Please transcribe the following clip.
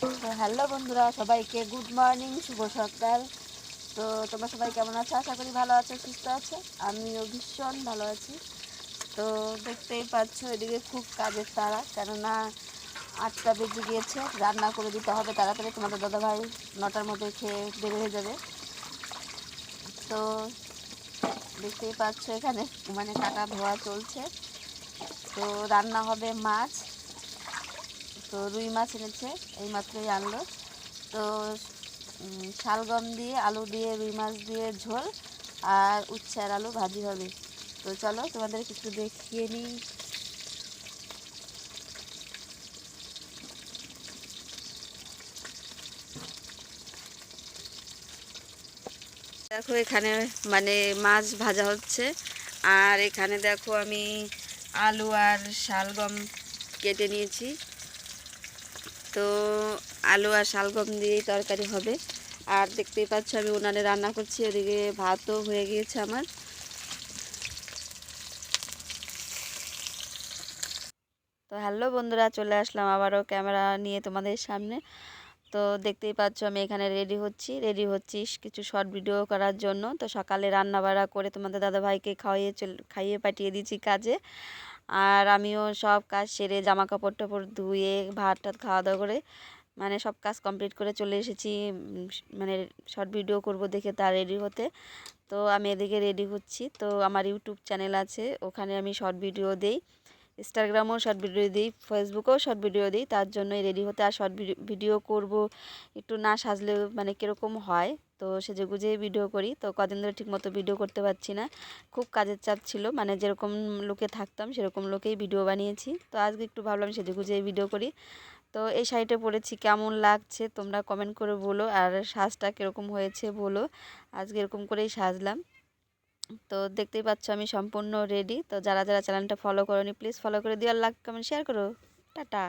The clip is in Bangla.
হ্যালো বন্ধুরা, সবাইকে গুড মর্নিং, শুভ সকাল। তো তোমরা সবাই কেমন আছো? আশা করি ভালো আছো, সুস্থ আছো? আমিও ভীষণ ভালো আছি। তো দেখতেই পাচ্ছ এদিকে খুব কাজের তারা কেননা আটটা বেজে গিয়েছে, রান্না করে দিতে হবে তাড়াতাড়ি, তোমাদের দাদাভাই নটার মধ্যে খেয়ে বের হয়ে যাবে। তো দেখতেই পাচ্ছ এখানে মানে কাটা ধোয়া চলছে। তো রান্না হবে মাছ তো রুই মাছ এনেছে এইমাত্রই আনলো। তো শালগম দিয়ে, আলু দিয়ে, রুই মাছ দিয়ে ঝোল আর উচ্ছে আর আলু ভাজি হবে। তো চলো তোমাদের কিছু দেখিয়ে নিই। দেখো এখানে মানে মাছ ভাজা হচ্ছে। আর এখানে দেখো আমি আলু আর শালগম কেটে নিয়েছি। তো আলু আর শালগম দিয়েই তরকারি হবে। আর দেখতেই পাচ্ছ আমি উনানে রান্না করছি ওদিকে ভাতও হয়ে গিয়েছে আমার। তো হ্যালো বন্ধুরা, চলে আসলাম আবারও ক্যামেরা নিয়ে তোমাদের সামনে। তো দেখতেই পাচ্ছ আমি এখানে রেডি হচ্ছি। রেডি হচ্ছিস কিছু শর্ট ভিডিও করার জন্য। তো সকালে রান্না বাড়া করে তোমাদের দাদাভাইকে চল খাইয়ে পাঠিয়ে দিয়েছি কাজে। আর আমিও সব কাজ সেরে জামা কাপড় টাপড় ধুয়ে ভাত টাত খাওয়া দাওয়া করে মানে সব কাজ কমপ্লিট করে চলে এসেছি। মানে শর্ট ভিডিও করব দেখে তার রেডি হতে। তো আমি এদিকে রেডি হচ্ছি। তো আমার ইউটিউব চ্যানেল আছে, ওখানে আমি শর্ট ভিডিও দেই। ইনস্টাগ্রামেও শর্ট ভিডিও দিই, ফেসবুকেও শর্ট ভিডিও দিই, তার জন্যই রেডি হতে আর শর্ট ভিডিও করব। একটু না সাজলে মানে কীরকম হয়, তো সেজে গুজে ভিডিও করি। তো কদিন ধরে ঠিকমতো ভিডিও করতে পারছি না। খুব কাজের চাপ ছিল মানে যেরকম লোকে থাকতাম সেরকম লোকেই ভিডিও বানিয়েছি। তো আজকে একটু ভাবলাম সেজে গুজে ভিডিও করি। তো এই শাড়িটা পরেছি, কেমন লাগছে তোমরা কমেন্ট করে বলো, আর সাজটা কীরকম হয়েছে বলো। আজকে এরকম করেই সাজলাম। তো দেখতেই পাচ্ছ আমি সম্পূর্ণ রেডি তো যারা যারা চ্যানেলটা ফলো করোনি প্লিজ ফলো করে দিও, আর লাইক কমেন্ট শেয়ার করো। টাটা।